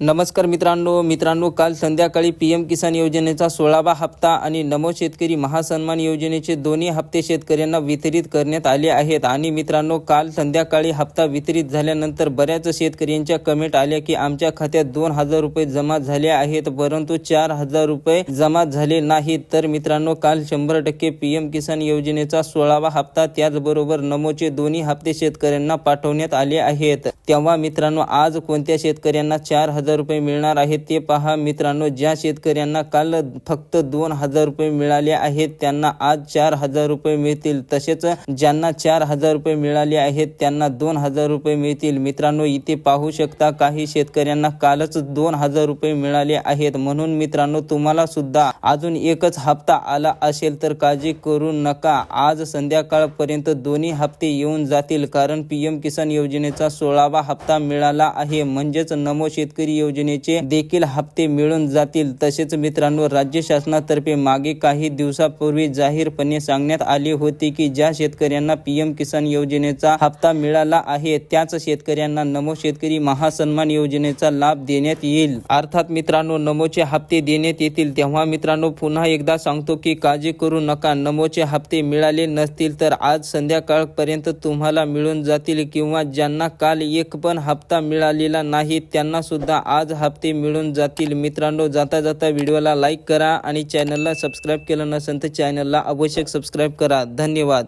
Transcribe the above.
नमस्कार मित्रांनो मित्रांनो काल संध्याकाळी पी एम किसान योजनेचा सोळावा हप्ता आणि नमो शेतकरी महासन्मान योजनेचे दोन्ही हप्ते शेतकऱ्यांना वितरित करण्यात आले आहेत. आणि मित्रांनो काल संध्याकाळी हप्ता वितरित झाल्यानंतर बऱ्याच शेतकऱ्यांच्या कमेंट आल्या की आमच्या खात्यात दोन हजार रुपये जमा झाले आहेत परंतु चार हजार रुपये जमा झाले नाहीत. तर मित्रांनो काल शंभर टक्के पी एम किसान योजनेचा सोळावा हप्ता त्याचबरोबर नमोचे दोन्ही हप्ते शेतकऱ्यांना पाठवण्यात आले आहेत. तेव्हा मित्रांनो आज कोणत्या शेतकऱ्यांना चार हजार रुपये मिळणार आहेत ते पहा. मित्रांनो ज्या शेतकऱ्यांना काल फक्त दोन हजार रुपये मिळाले आहेत त्यांना आज चार हजार रुपये मिळतील. तसेच ज्यांना चार हजार रुपये मिळाले आहेत त्यांना दोन हजार रुपये मिळतील. मित्रांनो इथे पाहू शकता काही शेतकऱ्यांना कालच दोन हजार रुपये मिळाले आहेत. म्हणून मित्रांनो तुम्हाला सुद्धा अजून एकच हप्ता आला असेल तर काळजी करू नका. आज संध्याकाळपर्यंत दोन्ही हप्ते येऊन जातील. कारण पीएम किसान योजनेचा सोळावा हप्ता मिळाला आहे. म्हणजेच नमो शेतकरी योजनेचे देखील हप्ते मिळून जातील. तसेच मित्रांनो राज्य शासनातर्फे मागे काही दिवसापूर्वी जाहीरपणे सांगण्यात आले होते की ज्या शेतकऱ्यांना पीएम किसान योजनेचा हप्ता मिळाला आहे त्याच शेतकऱ्यांना नमो शेतकरी महासन्मान योजनेचा लाभ देण्यात येईल. अर्थात मित्रांनो नमोचे हप्ते देण्यात येतील. तेव्हा मित्रांनो पुन्हा एकदा सांगतो की काळजी करू नका. नमोचे हप्ते मिळाले नसतील तर आज संध्याकाळपर्यंत तुम्हाला मिळून जातील किंवा ज्यांना काल एक पण हप्ता मिळालेला नाही त्यांना सुद्धा आज हप्ते मिळून जातील. मित्रांनो जाता जाता व्हिडिओला लाईक करा आणि चॅनलला सबस्क्राईब केलं नसेल तर चॅनलला आवश्यक सबस्क्राईब करा. धन्यवाद.